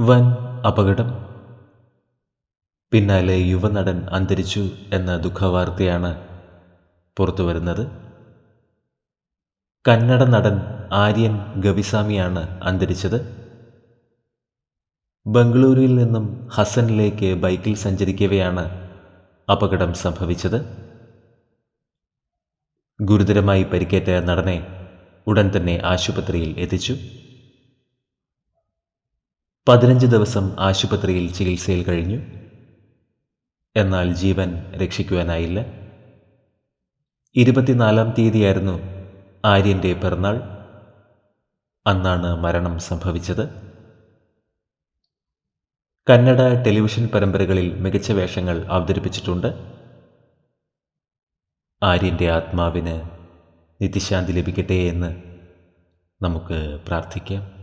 വൻ അപകടം. പിന്നാലെ യുവനടൻ അന്തരിച്ചു എന്ന ദുഃഖവാർത്തയാണ് പുറത്തുവരുന്നത്. കന്നഡ നടൻ ആര്യൻ ഗവിസ്വാമിയാണ് അന്തരിച്ചത്. ബംഗളൂരുവിൽ നിന്നും ഹസനിലേക്ക് ബൈക്കിൽ സഞ്ചരിക്കവെയാണ് അപകടം സംഭവിച്ചത്. ഗുരുതരമായി പരിക്കേറ്റ നടനെ ഉടൻ തന്നെ ആശുപത്രിയിൽ എത്തിച്ചു. പതിനഞ്ച് ദിവസം ആശുപത്രിയിൽ ചികിത്സയിൽ കഴിഞ്ഞു. എന്നാൽ ജീവൻ രക്ഷിക്കുവാനായില്ല. ഇരുപത്തിനാലാം തീയതിയായിരുന്നു ആര്യന്റെ പിറന്നാൾ. അന്നാണ് മരണം സംഭവിച്ചത്. കന്നഡ ടെലിവിഷൻ പരമ്പരകളിൽ മികച്ച വേഷങ്ങൾ അവതരിപ്പിച്ചിട്ടുണ്ട്. ആര്യന്റെ ആത്മാവിന് നിത്യശാന്തി ലഭിക്കട്ടെ എന്ന് നമുക്ക് പ്രാർത്ഥിക്കാം.